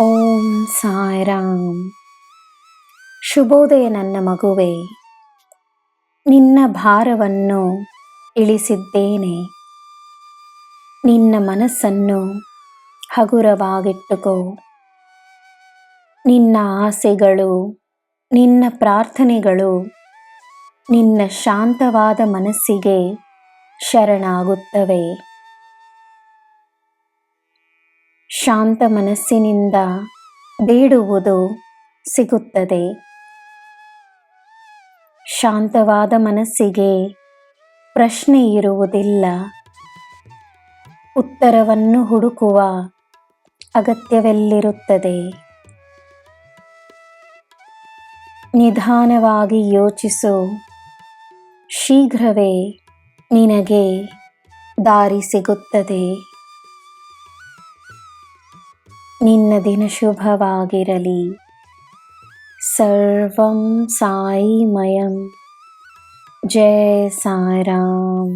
ಓಂ ಸಾಯಿರಾಮ್. ಶುಭೋದಯ ನನ್ನ ಮಗುವೆ, ನಿನ್ನ ಭಾರವನ್ನು ಇಳಿಸಿದ್ದೇನೆ. ನಿನ್ನ ಮನಸ್ಸನ್ನು ಹಗುರವಾಗಿಟ್ಟುಕೋ. ನಿನ್ನ ಆಸೆಗಳು, ನಿನ್ನ ಪ್ರಾರ್ಥನೆಗಳು ನಿನ್ನ ಶಾಂತವಾದ ಮನಸ್ಸಿಗೆ ಶರಣಾಗುತ್ತವೆ. ಶಾಂತ ಮನಸ್ಸಿನಿಂದ ಬೇಡುವುದು ಸಿಗುತ್ತದೆ. ಶಾಂತವಾದ ಮನಸ್ಸಿಗೆ ಪ್ರಶ್ನೆ ಇರುವುದಿಲ್ಲ. ಉತ್ತರವನ್ನು ಹುಡುಕುವ ಅಗತ್ಯವೆಲ್ಲಿರುತ್ತದೆ? ನಿಧಾನವಾಗಿ ಯೋಚಿಸು. ಶೀಘ್ರವೇ ನಿನಗೆ ದಾರಿ ಸಿಗುತ್ತದೆ. ನಿನ್ನ ದಿನ ಶುಭವಾಗಿರಲಿ ಸರ್ವಂ ಸಾಯಿಮಯಂ ಜಯ ಸಾಯಿರಾಮ್